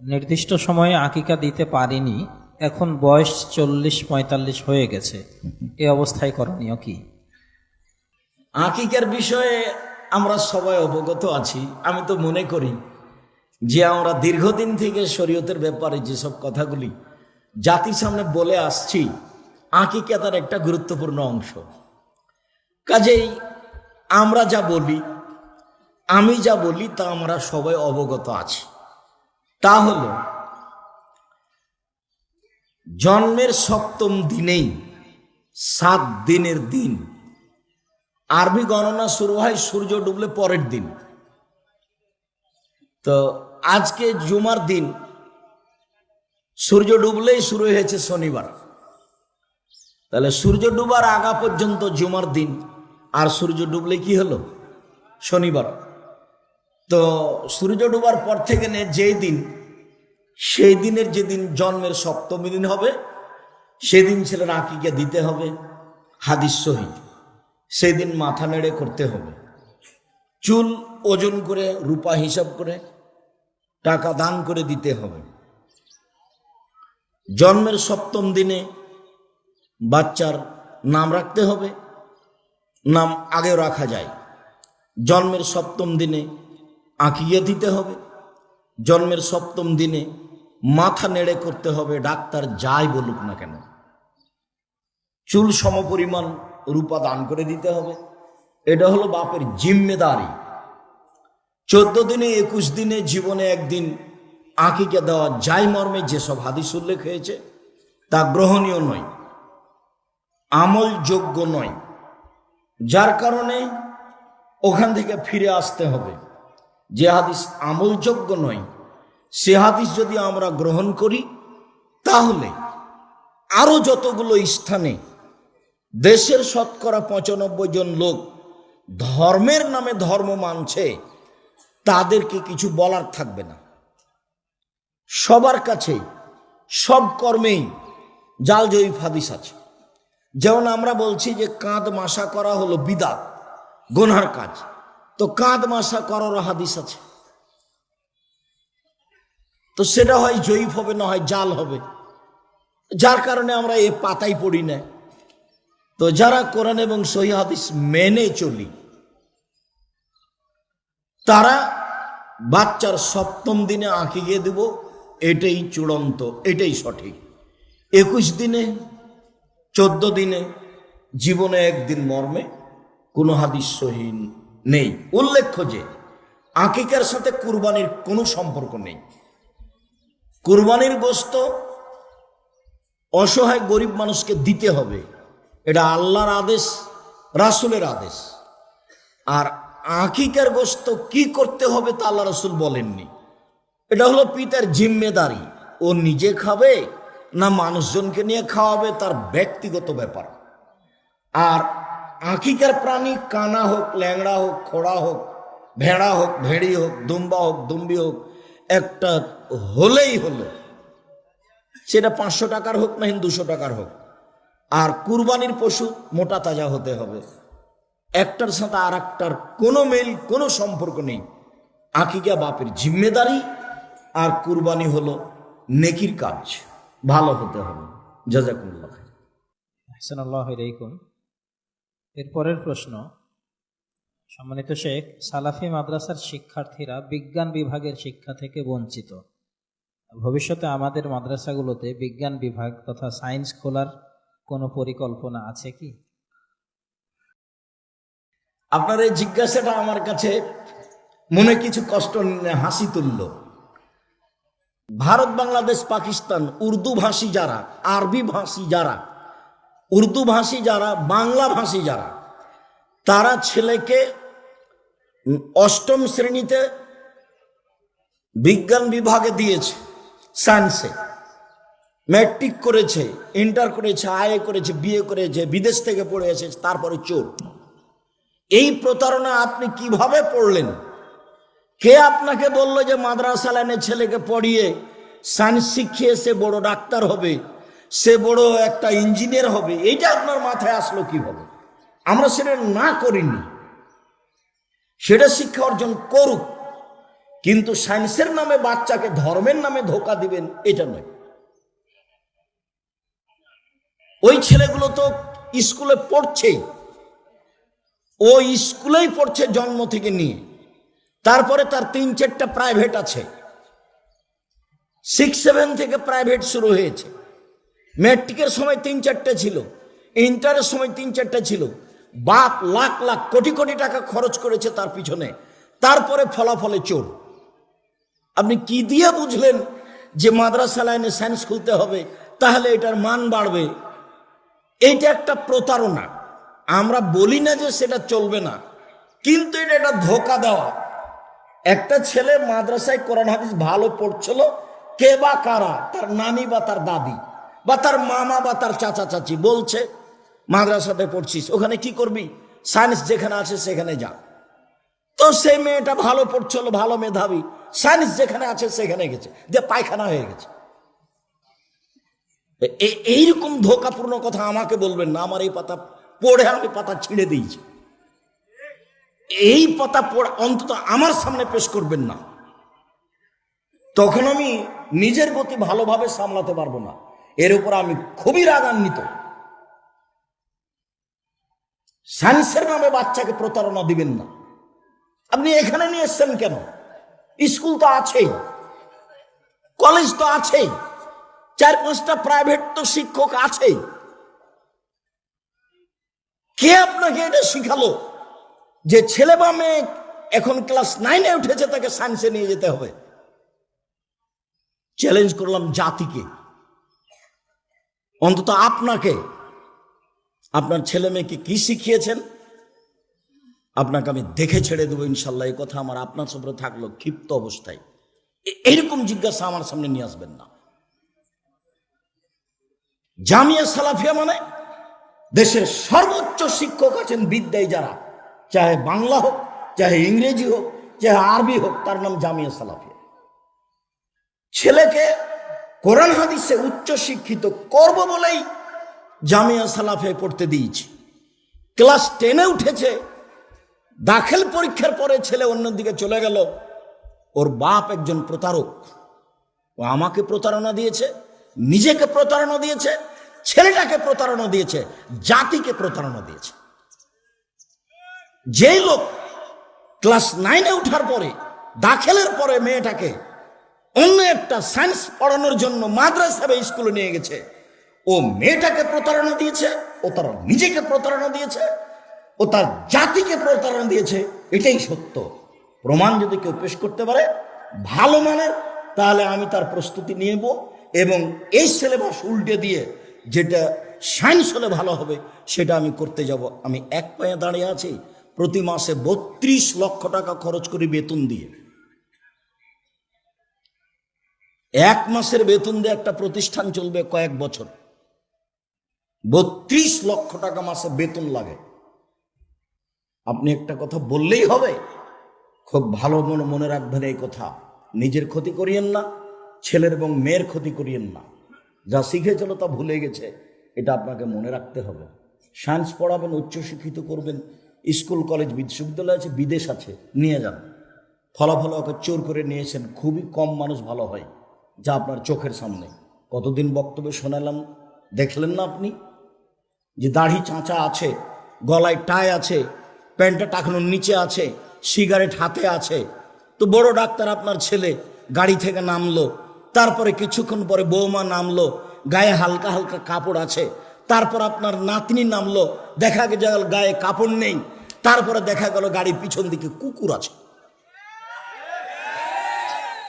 নির্দিষ্ট সময়ে আকিকা দিতে পারিনি, এখন বয়স চল্লিশ পঁয়তাল্লিশ হয়ে গেছে। এ অবস্থায় করণীয় কি? আকিকার বিষয়ে আমরা সবাই অবগত আছি, আমি তো মনে করি যে আমরা দীর্ঘদিন থেকে শরীয়তের ব্যাপারে যেসব কথাগুলি জাতির সামনে বলে আসছি, আকিকা তার একটা গুরুত্বপূর্ণ অংশ। কাজেই আমরা যা বলি, আমি যা বলি তা আমরা সবাই অবগত আছি। তা হলো, জন্মের সপ্তম দিনেই সাত দিনের দিন। আরবি গণনা শুরু হয় সূর্য ডুবলে পরের দিন। তো আজকে জুমার দিন, সূর্য ডুবলেই শুরু হয়েছে শনিবার। তাহলে সূর্য ডুবার আগা পর্যন্ত জুমার দিন, আর সূর্য ডুবলে কি হলো? শনিবার। তো সূর্য ডুবার পর থেকে নে যেই দিন, সেই দিনের যেদিন জন্মের সপ্তমী দিন হবে, সেদিন ছেলের আঁকিকে দিতে হবে, হাদিস সহি সেদিন মাথা নেড়ে করতে হবে। চুল ওজন করে, রূপা হিসাব করে, টাকা দান করে দিতে হবে। জন্মের সপ্তম দিনে বাচ্চার নাম রাখতে হবে, নাম আগেও রাখা যায়। জন্মের সপ্তম দিনে আঁকিয়ে দিতে হবে। জন্মের সপ্তম দিনে মাথা নেড়ে করতে হবে, ডাক্তার যাই বলুক না কেন। চুল সমপরিমাণ রূপা দান করে দিতে হবে। এটা হলো বাপের জিম্মেদারি। চোদ্দ দিনে, একুশ দিনে জীবনে একদিন আঁকিকে দেওয়া যাই মর্মে যেসব হাদিস উল্লেখ হয়েছে, তা গ্রহণীয় নয় আমলযোগ্য নয়। যার কারণে ওখান থেকে ফিরে আসতে হবে। যে হাদিস আমলযোগ্য নয়, সে হাদিস যদি আমরা গ্রহণ করি, তাহলে আরও যতগুলো স্থানে দেশের শতকরা পঁচানব্বই জন লোক ধর্মের নামে ধর্ম মানছে, তাদেরকে কিছু বলার থাকবে না। সবার কাছে সব কর্মেই জাল জয়ীফ হাদিস আছে। যেমন আমরা বলছি যে কাঁধ মাসা করা হলো বিদাত গোনার কাজ। তো কাঁধ মাসা করারও হাদিস আছে। তো সেটা হয় জয়ীফ হবে, না হয় জাল হবে। যার কারণে আমরা এ পাতাই পড়ি না। তো যারা কোরআন এবং সহি হাদিস মেনে চলি, তারা বাচ্চার সপ্তম দিনে আঁকি গিয়ে দেব, এটাই চূড়ান্ত, এটাই সঠিক। একুশ দিনে, চোদ্দ দিনে, জীবনে একদিন মর্মে কোনো হাদিস সহীন নেই। উল্লেখ্য যে, আকিকার সাথে কুরবানির কোনো সম্পর্ক নেই। কুরবানির গোস্ত অসহায় গরিব মানুষকে দিতে হবে। এটা আল্লাহর আদেশ, রাসুলের আদেশ। আর আকিকার গোস্ত কি করতে হবে তা আল্লাহ রাসুল বলেননি। এটা হলো পিতার জিম্মেদারি। ও নিজে খাবে না মানুষজনকে নিয়ে খাওয়াবে, তার ব্যক্তিগত ব্যাপার। আর আঁকিকার প্রাণী কানা হোক, ল্যাংড়া হোক, খোড়া হোক, ভেড়া হোক, ভেড়ি হোক, দুম্বা হোক, দুম্বি হোক, একটা হলেই হলো। সেটা পাঁচশো টাকার হোক না, দুশো টাকার হোক। আর কুরবানির পশু মোটা তাজা হতে হবে। একটার সাথে আর একটার কোনো মেল, কোনো সম্পর্ক নেই। আকিকা বাপের জিম্মেদারি আর কুরবানি হলো নেকির কাজ। ভালো হতে হবে। জাজাকুল্লাহ হাসানাল্লাহ আলাইকুম। এরপরের প্রশ্ন, সম্মানিত শেখ, সালাফি মাদ্রাসার শিক্ষার্থীরা বিজ্ঞান বিভাগের শিক্ষা থেকে বঞ্চিত। ভবিষ্যতে আমাদের মাদ্রাসাগুলোতে বিজ্ঞান বিভাগ তথা সায়েন্স খোলার কোনো পরিকল্পনা আছে কি? আপনার এই জিজ্ঞাসাটা আমার কাছে মনে কিছু কষ্ট হাসি তুলল। ভারত, বাংলাদেশ, পাকিস্তান, উর্দু ভাষী যারা, আরবি ভাষী যারা উর্দু ভাষী যারা, বাংলা ভাষী যারা, তারা ছেলেকে অষ্টম শ্রেণীতে বিজ্ঞান বিভাগে দিয়েছে সায়েন্সে ম্যাট্রিক করেছে ইন্টার করেছে আয়ে করেছে বিয়ে করেছে, বিদেশ থেকে পড়ে এসেছে, তারপরে চোর। এই প্রতারণা আপনি কীভাবে পড়লেন? কে আপনাকে বলল যে মাদ্রাসা লাইনে ছেলেকে পড়িয়ে সায়েন্স শিখিয়ে সে বড় ডাক্তার হবে? সে বড় একটা ইঞ্জিনিয়ার হবে। এইটা আপনার মাথায় আসলো কীভাবে? আমরা সেটা না করিনি। সেটা শিক্ষা অর্জন করুক। কিন্তু সায়েন্সের নামে বাচ্চাকে ধর্মের নামে ধোকা দিবেন, এটা নয়। ওই ছেলেগুলো তো স্কুলে পড়ছেই ও স্কুলেই পড়ছে জন্ম থেকে নিয়ে। তারপরে তার তিন চারটা প্রাইভেট আছে। সিক্স, সেভেন থেকে প্রাইভেট শুরু হয়েছে। ম্যাট্রিকের সময় তিন চারটে ছিল, ইন্টারের সময় তিন চারটে ছিল। বাপ লাখ লাখ কোটি কোটি টাকা খরচ করেছে তার পিছনে। তারপরে ফলাফলে চোর। আপনি কি দিয়ে বুঝলেন যে মাদ্রাসা লাইনে সায়েন্স খুলতে হবে? তাহলে এটার মান বাড়বে। এইটা একটা প্রতারণা। আমরা বলি না যে সেটা চলবে না, কিন্তু এটা একটা ধোকা দেওয়া। একটা ছেলে মাদ্রাসায় কোরআন হাদিস ভালো পড়ছিল, কে বা কারা? তার নানি বা তার দাদি। বা তার মামা বা তার চাচা চাচি বলছে, মাদ্রাসাতে পড়ছিস, ওখানে কি করবি? সায়েন্স যেখানে আছে সেখানে যা। তো সেই মেয়েটা ভালো পড়ছিল, ভালো মেধাবী। সায়েন্স যেখানে আছে সেখানে গেছে যে পায়খানা হয়ে গেছে। এইরকম ধোকাপূর্ণ কথা আমাকে বলবেন না, আমার এই পাতা পড়ে আমি পাতা ছিঁড়ে দিয়েছি। এই পাতা পড়ে অন্তত আমার সামনে পেশ করবেন না। তখন আমি নিজের গতি ভালোভাবে সামলাতে পারব না। এর উপর আমি খুবই রাগান্বিত। সায়েন্সের নামে বাচ্চাকে প্রতারণা দিবেন না। আপনি এখানে নিয়ে এসছেন কেন? স্কুল তো আছেই, কলেজ তো আছেই, চার পাঁচটা প্রাইভেট তো শিক্ষক আছেই। কে আপনাকে এটা শিখালো যে ছেলে বা মেয়ে এখন ক্লাস নাইনে উঠেছে তাকে সায়েন্সে নিয়ে যেতে হবে? চ্যালেঞ্জ করলাম জাতিকে। অন্তত আপনাকে, আপনার ছেলে মেয়েকে কি শিখিয়েছেন? আপনাকে আমি দেখে ছেড়ে দেবো ইনশাল্লাহ এই কথা আমার আপনার সামনে থাকল, ক্ষিপ্ত অবস্থায়। এ- এইরকম জিজ্ঞাসা আমার সামনে নিয়ে আসবেন না। জামিয়া সালাফিয়া মানে দেশের সর্বোচ্চ শিক্ষক আছেন বিদ্যায় যারা, চাহে বাংলা হোক, চাহে ইংরেজি হোক, চাহে আরবি হোক, তার নাম জামিয়া সালাফিয়া। ছেলেকে কোরআন হাদিসে উচ্চ শিক্ষিত করব বলেই জামিয়া সালাফে পড়তে দিয়েছি। ক্লাস টেনে উঠেছে, দাখিল পরীক্ষার পরে ছেলে অন্যদিকে চলে গেল। ওর বাপ একজন প্রতারক। ও আমাকে প্রতারণা দিয়েছে, নিজেকে প্রতারণা দিয়েছে, ছেলেটাকে প্রতারণা দিয়েছে, জাতিকে প্রতারণা দিয়েছে। যেই লোক ক্লাস নাইনে ওঠার পরে, দাখিলের পরে মেয়েটাকে অন্য একটা সায়েন্স পড়ানোর জন্য মাদ্রাসা বা স্কুলে নিয়ে গেছে। ও মেয়েটাকে প্রতারণা দিয়েছে, ও তার নিজেকে প্রতারণা দিয়েছে, ও তার জাতিকে প্রতারণা দিয়েছে, এটাই সত্য। প্রমাণ যদি কেউ পেশ করতে পারে, ভালো মানের, তাহলে আমি তার প্রস্তুতি নেব এবং এই সিলেবাস উল্টে দিয়ে যেটা সায়েন্স হলে ভালো হবে, সেটা আমি করতে যাব। আমি এক পায়ে দাঁড়িয়ে আছি, প্রতি মাসে বত্রিশ লক্ষ টাকা খরচ করি বেতন দিয়ে। এক মাসের বেতন দিয়ে একটা প্রতিষ্ঠান চলবে কয়েক বছর। বত্রিশ লক্ষ টাকা মাসে বেতন লাগে। আপনি একটা কথা বললেই হবে, খুব ভালো মনে মনে রাখবেন এই কথা। নিজের ক্ষতি করিয়েন না, ছেলের এবং মেয়ের ক্ষতি করিয়েন না। যা শিখেছিল তা ভুলে গেছে, এটা আপনাকে মনে রাখতে হবে। সায়েন্স পড়াবেন, উচ্চশিক্ষিত করবেন, স্কুল, কলেজ, বিশ্ববিদ্যালয় আছে, বিদেশ আছে, নিয়ে যান। ফলাফল ওকে চোর করে নিয়েছেন, খুবই কম মানুষ ভালো হয়। যা আপনার চোখের সামনে। কতদিন বক্তব্য শোনালাম, দেখলেন না আপনি? যে দাড়ি চাঁচা আছে, গলায় টাই আছে, প্যান্টটা টাকানোর নিচে আছে, সিগারেট হাতে আছে। তো বড় ডাক্তার আপনার ছেলে গাড়ি থেকে নামলো, তারপরে কিছুক্ষণ পরে বৌমা নামলো, গায়ে হালকা হালকা কাপড় আছে, তারপর আপনার নাতনি নামলো, দেখা গেল গায়ে কাপড় নেই, তারপরে দেখা গেল গাড়ির পিছন দিকে কুকুর আছে।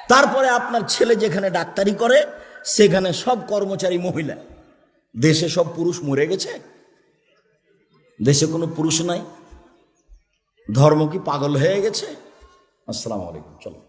তারপরে আপনার ছেলে যেখানে ডাক্তারি করে, সেখানে সব কর্মচারী মহিলা। দেশে সব পুরুষ মরে গেছে? দেশে কোনো পুরুষ নাই? ধর্ম কি পাগল হয়ে গেছে? আসসালামু আলাইকুম, চলো।